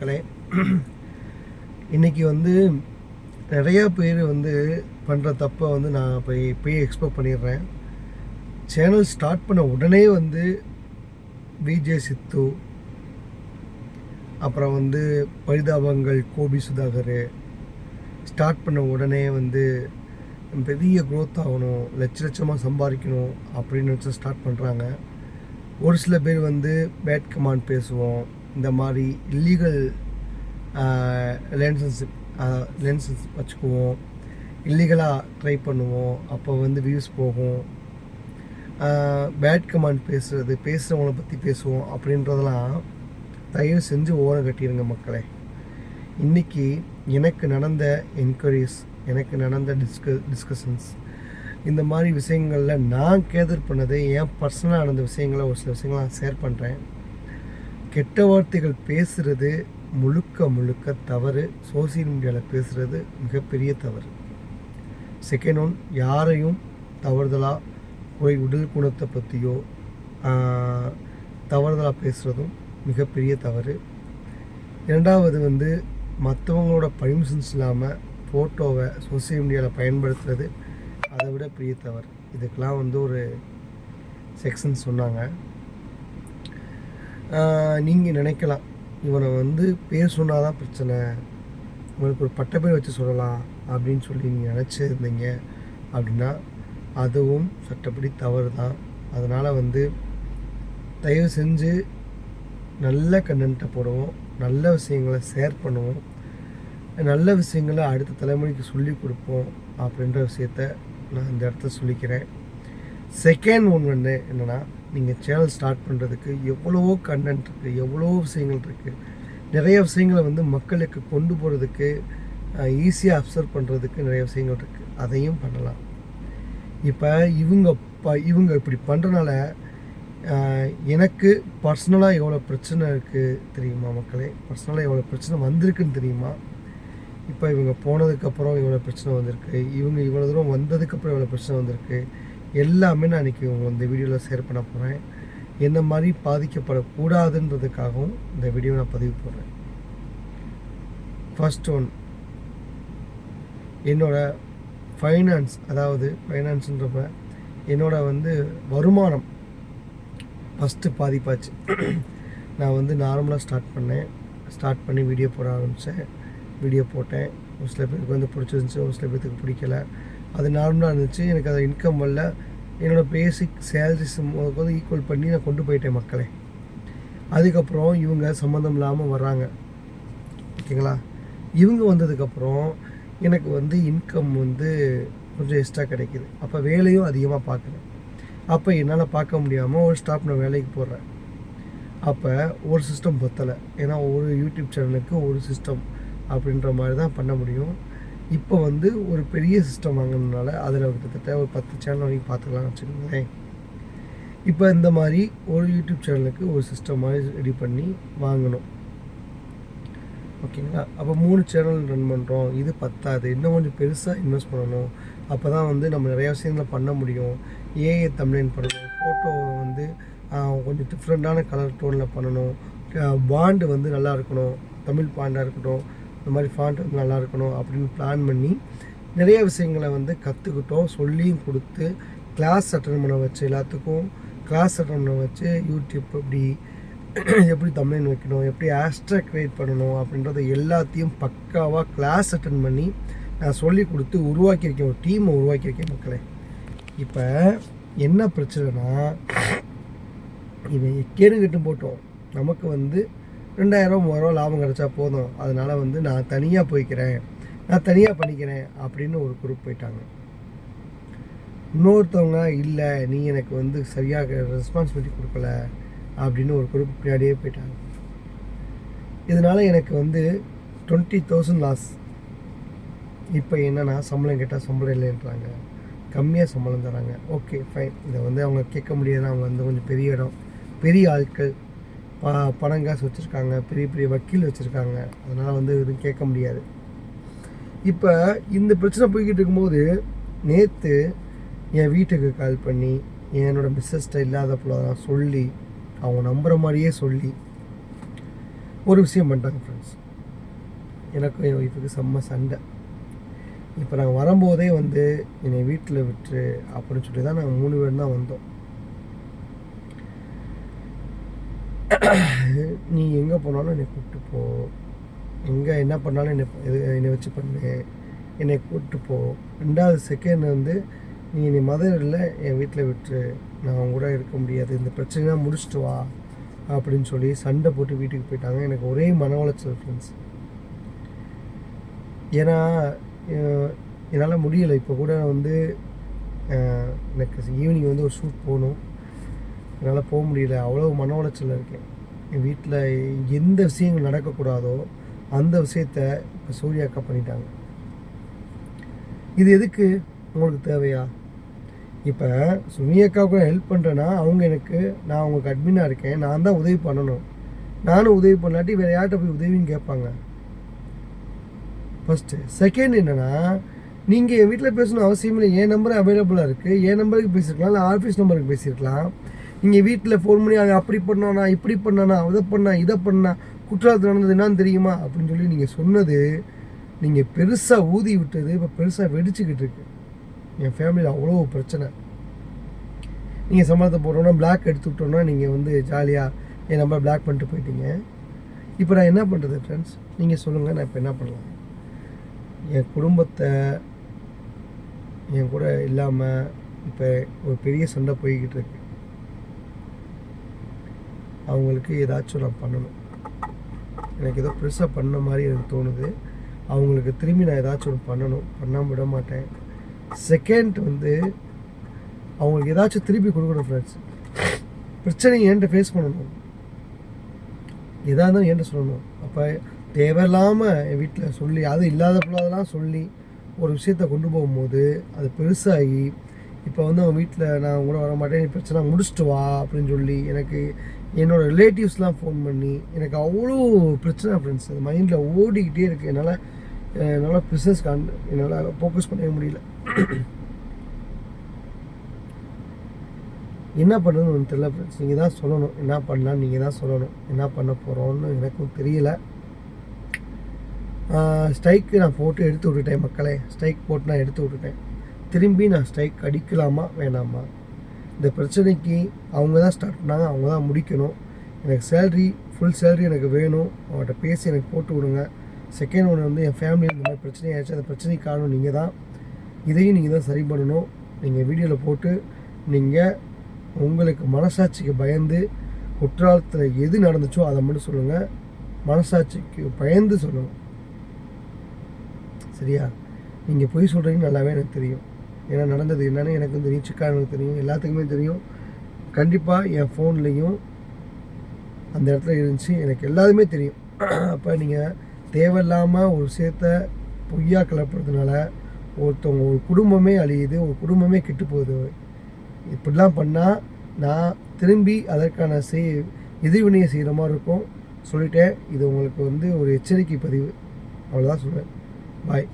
மக்களே இன்றைக்கி வந்து நிறையா பேர் வந்து பண்ணுற தப்பை வந்து நான் போய் போய் எக்ஸ்போர்ட் பண்ணிடுறேன். சேனல் ஸ்டார்ட் பண்ண உடனே வந்து விஜே சித்து அப்புறம் வந்து பரிதாபங்கள் கோபி சுதாகர் ஸ்டார்ட் பண்ண உடனே வந்து பெரிய க்ரோத் ஆகணும் லட்ச லட்சமாக சம்பாதிக்கணும் அப்படின்னு வச்சு ஸ்டார்ட் பண்ணுறாங்க ஒரு சில பேர் வந்து பேட் கமாண்ட் பேசுவோம். இந்த மாதிரி இல்லீகல் ரிலேஷன்ஷிப் லென்சஸ் வச்சுக்குவோம். இல்லீகலாக ட்ரை பண்ணுவோம். அப்போ வந்து வியூஸ் போகும். பேட் கமாண்ட் பேசுகிறது பேசுகிறவங்கள பற்றி பேசுவோம் அப்படின்றதெல்லாம் தயவு செஞ்சு ஓரம் கட்டிடுங்க மக்களே. இன்றைக்கி எனக்கு நடந்த என்கொயரிஸ் எனக்கு நடந்த டிஸ்க டிஸ்கஷன்ஸ் இந்த மாதிரி விஷயங்களில் நான் கேதர் பண்ணது என் பர்சனலாக நடந்த விஷயங்களை ஒரு சில விஷயங்களை நான் ஷேர் பண்ணுறேன் கெட்ட வார்த்தைகள் பேசுகிறது முழுக்க முழுக்க தவறு. சோசியல் மீடியாவில் பேசுகிறது மிகப்பெரிய தவறு. செகண்ட் ஒன் யாரையும் தவறுதலாக போய் உடல் குணத்தை பற்றியோ தவறுதலாக பேசுகிறதும் மிகப்பெரிய தவறு. இரண்டாவது வந்து மற்றவங்களோட பர்மிஷன்ஸ் இல்லாமல் ஃபோட்டோவை சோசியல் மீடியாவில் பயன்படுத்துறது அதை விட பெரிய தவறு. இதுக்கெலாம் வந்து ஒரு செக்ஷன் சொன்னாங்க. நீங்கள் நினைக்கலாம். இவனை வந்து பேர் சொன்னால் தான் பிரச்சனை. இவனுக்கு ஒரு பட்ட பேர் வச்சு சொல்லலாம் அப்படின்னு சொல்லி நீங்கள் நினச்சிருந்தீங்க அப்படின்னா அதுவும் சட்டப்படி தவறு தான் அதனால் வந்து தயவு செஞ்சு நல்ல கண்டென்ட்டை போடுவோம் நல்ல விஷயங்களை ஷேர் பண்ணுவோம் நல்ல விஷயங்களை அடுத்த தலைமுறைக்கு சொல்லி கொடுப்போம் அப்படின்ற விஷயத்த நான் இந்த இடத்த சொல்லிக்கிறேன். செகண்ட் ஒன் வந்து என்னென்னா நீங்கள் சேனல் ஸ்டார்ட் பண்ணுறதுக்கு எவ்வளவோ கண்டென்ட் இருக்குது எவ்வளோ விஷயங்கள் இருக்குது நிறைய விஷயங்களை வந்து மக்களுக்கு கொண்டு போகிறதுக்கு ஈஸியாக அப்சர்வ் பண்ணுறதுக்கு நிறைய விஷயங்கள் இருக்குது அதையும் பண்ணலாம். இப்போ இவங்க ப இவங்க இப்படி பண்ணுறனால எனக்கு பர்சனலாக எவ்வளோ பிரச்சனை இருக்குது தெரியுமா மக்களே? பர்சனலாக எவ்வளோ பிரச்சனை வந்திருக்குன்னு தெரியுமா? இப்போ இவங்க போனதுக்கப்புறம் இவ்வளோ பிரச்சனை வந்திருக்கு. இவங்க இவ்வளோ தூரம் வந்ததுக்கப்புறம் இவ்வளோ பிரச்சனை வந்திருக்கு. எல்லாமே நான் இன்றைக்கி உங்களை இந்த வீடியோவில் ஷேர் பண்ண போகிறேன் என்ன மாதிரி பாதிக்கப்படக்கூடாதுன்றதுக்காகவும் இந்த வீடியோ நான் பதிவு போடுறேன். ஃபர்ஸ்ட் ஒன் என்னோட ஃபைனான்ஸ் அதாவது ஃபைனான்ஸுன்றப்ப என்னோட வந்து வருமானம் ஃபஸ்ட்டு பாதிப்பாச்சு. நான் வந்து நார்மலாக ஸ்டார்ட் பண்ணேன். ஸ்டார்ட் பண்ணி வீடியோ போட ஆரம்பித்தேன் வீடியோ போட்டேன். ஒரு சில பேருக்கு வந்து பிடிச்சிருந்துச்சி. ஒரு சில பேருக்கு பிடிக்கல. அது நார்மலாக இருந்துச்சு. எனக்கு அது இன்கம் வரல. என்னோடய பேசிக் சேலரிஸ் வந்து ஈக்குவல் பண்ணி நான் கொண்டு போயிட்டேன் மக்களை. அதுக்கப்புறம் இவங்க சம்மந்தம் இல்லாமல் வர்றாங்க. ஓகேங்களா? இவங்க வந்ததுக்கப்புறம் எனக்கு வந்து இன்கம் வந்து கொஞ்சம் எக்ஸ்ட்ரா கிடைக்கிது. அப்போ வேலையும் அதிகமாக பார்க்குறேன் அப்போ என்னால் பார்க்க முடியாமல் ஒரு ஸ்டாப் நான் வேலைக்கு போடுறேன் அப்போ ஒரு சிஸ்டம் பத்தலை. ஏன்னா ஒரு யூடியூப் சேனலுக்கு ஒரு சிஸ்டம் அப்படின்ற மாதிரி தான் பண்ண முடியும். இப்போ வந்து ஒரு பெரிய சிஸ்டம் வாங்கினதுனால அதில் கிட்டத்தட்ட ஒரு பத்து சேனல் வரைக்கும் பார்த்துக்கலாம்னு வச்சுக்கோங்களேன். இப்போ இந்த மாதிரி ஒரு யூடியூப் சேனலுக்கு ஒரு சிஸ்டம் மாதிரி ரெடி பண்ணி வாங்கணும். ஓகேங்களா? அப்போ மூணு சேனல் ரன் பண்ணுறோம் இது பத்தாது. இன்னும் கொஞ்சம் பெருசாக இன்வெஸ்ட் பண்ணணும். அப்போ தான் வந்து நம்ம நிறையா விஷயங்களை பண்ண முடியும். ஏஐ தமிழன் பண்ணணும். ஃபோட்டோவை வந்து கொஞ்சம் டிஃப்ரெண்ட்டான கலர் டோனில் பண்ணணும். பாண்டு வந்து நல்லா இருக்கணும். தமிழ் பாண்டாக இருக்கட்டும். இந்த மாதிரி ஃபாண்ட் வந்து நல்லா இருக்கணும் அப்படின்னு பிளான் பண்ணி நிறைய விஷயங்களை வந்து கற்றுக்கிட்டோம் சொல்லியும் கொடுத்து கிளாஸ் அட்டன் பண்ண வச்சு எல்லாத்துக்கும் கிளாஸ் அட்டன் பண்ண வச்சு யூடியூப் எப்படி எப்படி தமிழ் வைக்கணும் எப்படி ஆஸ்ட்ராக் க்ரியேட் பண்ணணும் அப்படின்றத எல்லாத்தையும் பக்காவாக கிளாஸ் அட்டன் பண்ணி நான் சொல்லி கொடுத்து உருவாக்கியிருக்கேன். ஒரு டீமை உருவாக்கியிருக்கேன் மக்களே. இப்போ என்ன பிரச்சனைனா இவன் கேடு கட்டு போட்டோம். நமக்கு வந்து ரெண்டாயிரம் மூவாயிரம் லாபம் கிடச்சா போதும். அதனால் வந்து நான் தனியாக போய்க்கிறேன். நான் தனியாக பண்ணிக்கிறேன் அப்படின்னு ஒரு குரூப் போயிட்டாங்க. இன்னொருத்தவங்க இல்லை நீ எனக்கு வந்து சரியாக ரெஸ்பான்சிபிலிட்டி கொடுக்கல அப்படின்னு ஒரு குரூப் பின்னாடியே போயிட்டாங்க. இதனால் எனக்கு வந்து டுவெண்ட்டி தௌசண்ட் லாஸ் இப்போ என்னென்னா சம்பளம் கேட்டால் சம்பளம் இல்லைன்றாங்க. கம்மியாக சம்பளம் தராங்க. ஓகே ஃபைன் இதை வந்து அவங்க கேட்க முடியாது அவங்க வந்து கொஞ்சம் பெரிய இடம் பெரிய ஆட்கள் ப பணம் காசு வச்சுருக்காங்க பெரிய பெரிய வக்கீல் வச்சுருக்காங்க. அதனால் வந்து எதுவும் கேட்க முடியாது. இப்போ இந்த பிரச்சனை போய்கிட்டு இருக்கும்போது நேற்று என் வீட்டுக்கு கால் பண்ணி என்னோடய மிஸ்ஸஸ்ட்டை இல்லாத போல நான் சொல்லி அவங்க நம்புகிற மாதிரியே சொல்லி ஒரு விஷயம் பண்ணிட்டாங்க ஃப்ரெண்ட்ஸ் எனக்கும் என் ஒய்ஃபுக்கு செம்ம சண்டை. இப்போ நாங்கள் வரும்போதே வந்து என்னை வீட்டில் விட்டுரு அப்படின்னு சொல்லி தான் நாங்கள் மூணு பேர் தான் வந்தோம். நீ எங்கே போனாலும் என்னை கூப்பிட்டு போ. எங்கே என்ன பண்ணாலும் என்னை இது என்னை வச்சு பண்ணு. என்னை கூப்பிட்டு போ. ரெண்டாவது செகண்ட் வந்து நீ என்னை மதர் இல்லை என் வீட்டில் விட்டுரு. நான் அவங்க கூட இருக்க முடியாது. இந்த பிரச்சனைலாம் முடிச்சுட்டு வா அப்படின்னு சொல்லி சண்டை போட்டு வீட்டுக்கு போயிட்டாங்க. எனக்கு ஒரே மன உளைச்சல் ஃப்ரெண்ட்ஸ் ஏன்னா என்னால் முடியலை. இப்போ கூட வந்து எனக்கு ஈவினிங் வந்து ஒரு ஷூட் போகணும். என்னால் போக முடியல அவ்வளோ மன உளைச்சலில் இருக்கேன். என் வீட்டில் எந்த விஷயங்கள் நடக்கக்கூடாதோ அந்த விஷயத்த இப்போ சூர்யா அக்கா பண்ணிட்டாங்க. இது எதுக்கு? உங்களுக்கு தேவையா? இப்போ சுமி கூட ஹெல்ப் பண்ணுறேன்னா அவங்க எனக்கு நான் அவங்களுக்கு அட்மினாக இருக்கேன் நான் தான் உதவி பண்ணணும். நானும் உதவி பண்ணாட்டி வேறு யார்கிட்ட போய் உதவின்னு கேட்பாங்க. ஃபஸ்ட்டு செகண்ட் என்னென்னா நீங்கள் என் வீட்டில் பேசணும் அவசியம் இல்லை என் நம்பர் அவைலபிளாக இருக்குது என் நம்பருக்கு பேசியிருக்கலாம் இல்லை ஆஃபீஸ் நம்பருக்கு பேசியிருக்கலாம் நீங்கள் வீட்டில் ஃபோன் பண்ணி அவன் அப்படி பண்ணானா இப்படி பண்ணானா அதை பண்ணா இதை பண்ணா குற்றாலத்தில் நடந்தது என்னன்னு தெரியுமா? அப்படின்னு சொல்லி நீங்கள் சொன்னது நீங்கள் பெருசாக ஊதி விட்டது இப்போ பெருசாக வெடிச்சுக்கிட்டு இருக்கு. என் ஃபேமிலியில் அவ்வளோ பிரச்சனை. நீங்கள் சம்பளத்தை போட்டோன்னா பிளாக் எடுத்து விட்டோன்னா நீங்கள் வந்து ஜாலியாக என் நம்பர் பிளாக் பண்ணிட்டு போயிட்டீங்க. இப்போ நான் என்ன பண்ணுறது ஃப்ரெண்ட்ஸ் நீங்கள் சொல்லுங்கள் நான் இப்போ என்ன பண்ணலாம்? என் குடும்பத்தை என் கூட இல்லாமல் இப்போ ஒரு பெரிய சண்டை போய்கிட்டு இருக்கு. அவங்களுக்கு ஏதாச்சும் நான் பண்ணணும். எனக்கு ஏதோ பெருசாக பண்ண மாதிரி எனக்கு தோணுது. அவங்களுக்கு திரும்பி நான் ஏதாச்சும் ஒன்று பண்ணணும். பண்ணாமல் விட மாட்டேன். செகண்ட் வந்து அவங்களுக்கு ஏதாச்சும் திருப்பி கொடுக்கணும் ஃப்ரெண்ட்ஸ் பிரச்சனையை என்கிட்ட ஃபேஸ் பண்ணணும். எதாக இருந்தாலும் என்கிட்ட சொல்லணும். அப்போ தேவையில்லாமல் என் வீட்டில் சொல்லி அது இல்லாத பிள்ளாதெல்லாம் சொல்லி ஒரு விஷயத்த கொண்டு போகும்போது அது பெருசாகி இப்போ வந்து அவன் வீட்டில் நான் கூட வர மாட்டேன் பிரச்சனை முடிச்சுட்டு வா அப்படின்னு சொல்லி எனக்கு என்னோடய ரிலேட்டிவ்ஸ்லாம் ஃபோன் பண்ணி எனக்கு அவ்வளோ பிரச்சனை ஃப்ரெண்ட்ஸ் அது மைண்டில் ஓடிக்கிட்டே இருக்குது என்னால் என்னால் பிஸ்னஸ் கான் என்னால் ஃபோக்கஸ் பண்ணவே முடியல. என்ன பண்ணணும்னு ஒன்று தெரியல ஃப்ரெண்ட்ஸ் நீங்கள் தான் சொல்லணும். என்ன பண்ணலாம்? நீங்கள் தான் சொல்லணும். என்ன பண்ண போகிறோன்னு எனக்கும் தெரியல. ஸ்ட்ரைக்கு நான் போட்டு எடுத்து விட்டுட்டேன் மக்களே. ஸ்ட்ரைக் போட்டு நான் எடுத்து விட்டுட்டேன். திரும்பி நான் ஸ்ட்ரைக் அடிக்கலாமா? வேணாமா? இந்த பிரச்சனைக்கு அவங்க தான் ஸ்டார்ட் பண்ணாங்க அவங்க தான் முடிக்கணும். எனக்கு சேல்ரி ஃபுல் சேல்ரி எனக்கு வேணும். அவங்கள்ட்ட பேசி எனக்கு போட்டு விடுங்க. செகண்ட் ஒன்று வந்து என் ஃபேமிலியில் இந்த மாதிரி பிரச்சனை ஆயிடுச்சு அந்த பிரச்சனைக்கு காரணம் நீங்கள் தான். இதையும் நீங்கள் தான் சரி பண்ணணும். நீங்கள் வீடியோவில் போட்டு நீங்கள் உங்களுக்கு மனசாட்சிக்கு பயந்து குற்றாலத்தில் எது நடந்துச்சோ அதை மட்டும் சொல்லுங்கள் மனசாட்சிக்கு பயந்து சொல்லுங்கள் சரியா? நீங்கள் பொய் சொல்கிறீங்க நல்லாவே எனக்கு தெரியும். ஏன்னா நடந்தது என்னென்னு எனக்கு வந்து சிக்கா தெரியும் எல்லாத்துக்குமே தெரியும். கண்டிப்பாக என் ஃபோன்லேயும் அந்த இடத்துல இருந்துச்சு. எனக்கு எல்லாருமே தெரியும். அப்போ நீங்கள் தேவையில்லாமல் ஒரு விஷயத்த பொய்யா கிளப்புறதுனால ஒருத்தவங்க ஒரு குடும்பமே அழியுது ஒரு குடும்பமே கெட்டு போகுது. இப்படிலாம் பண்ணால் நான் திரும்பி அதற்கான செய் எதிர்வினையை செய்கிற மாதிரி இருக்கும். சொல்லிட்டேன். இது உங்களுக்கு வந்து ஒரு எச்சரிக்கை பதிவு. அவ்வளோதான் சொல்லுவேன் பாய்